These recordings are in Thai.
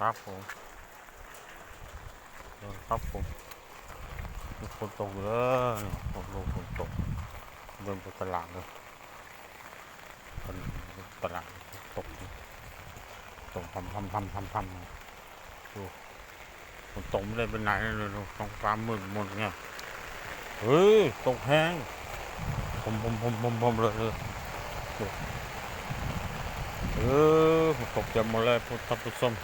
ครับผมครับผมมีฝนตกเลยผมลงฝนตกเดินไปตลาดเลยคนตลาดตกตกพัมพัมพัมพัมพัมดูฝนตกไม่ได้เป็นไหนเลยดูท้องฟ้ามืดหมดเนี่ยเฮ้ยตกแห้งผมผมผมผมผมเลยเลยเออฝนตกเต็มหมดเลยพุทธผู้ชม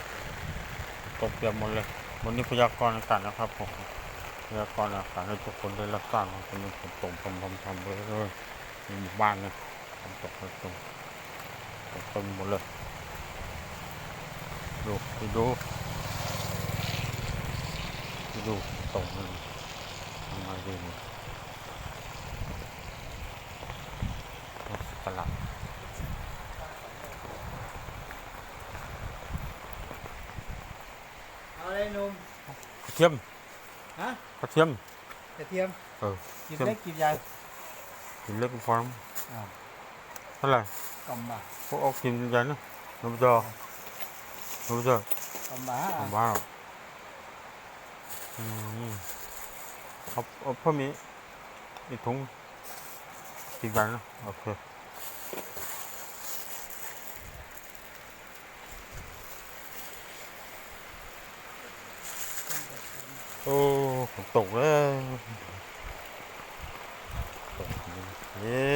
ตกเตรียมหมดเลย วันนี้พยากรณ์อากาศนะครับผมพยากรณ์อากาศให้ทุกคนได้รับทราบว่าวันนี้ฝนตกพรำๆทำไปเรื่อยมู่บ้านเนี่ยฝนตกตกตกเต็มหมดเลยดูไปดูไปดูตกมันทำไมดีเนี่ยตลาด เอาเลยห นุ่มกระเทียมฮะกระเทียมกระเทียมเออกินเล็กกินใหญ่กินเล็กฟาร์มอ่าเท่าไหร่กำบะพวกเอากินใหญ่นะน้ำจอน้ำจอกำบะผมว่าอืมเอาเอาเพิ่มอีกอีกถุงกินกันนะโอเค โอ้ฝนตกแล้วตกเย้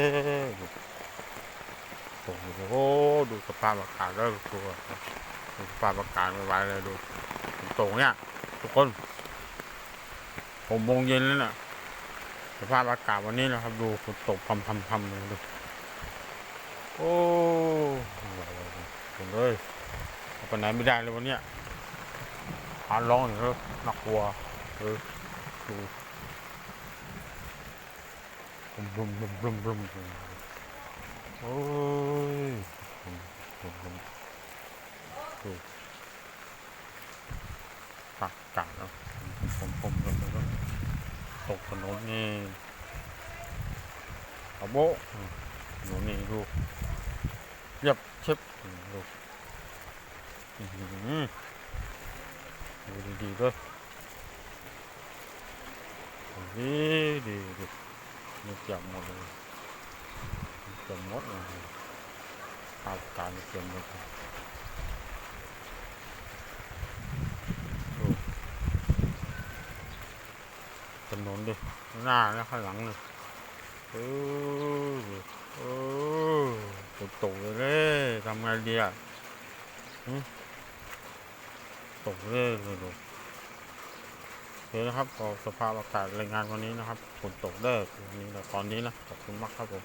ตกโอ้ดูสภาพอากาศแล้วตัวดูสภาพอากาศไม่ไหวเลยดูฝนตกเนี่ยทุกคนหกโมงเย็นแล้วน่ะสภาพอากาศวันนี้นะครับ ดูฝนตกพำพำพำเลยดูโอ้ผมเลยเอาไปไหนไม่ได้เลยวันเนี้ยหาร้องอย่างเงี้ยน่ากลัว ออดูบึมบึมบึมบึมบึมบึมโอ้ยบึมบึมบึมดูปากกาดแล้วผมผมผมแล้วก็ตกถนนนี่เอาโบะถนนนี่ดูเรียบเช็บดูอื้อหือดูดีๆด้วย ดีดีดีนี่จับหมดเลยจับหมดเลยภาการเต็มเลยดูถนนดิหน้าและข้างหลังเลยเออเออฝนตกเลยเลยทำไงดีอะหึตกเลยเลย คนะครับก็สภาพอากาศรายงานวันนี้นะครับฝนตกเด้อวันนี้นะตอนนี้นะขอบคุณมากครับผม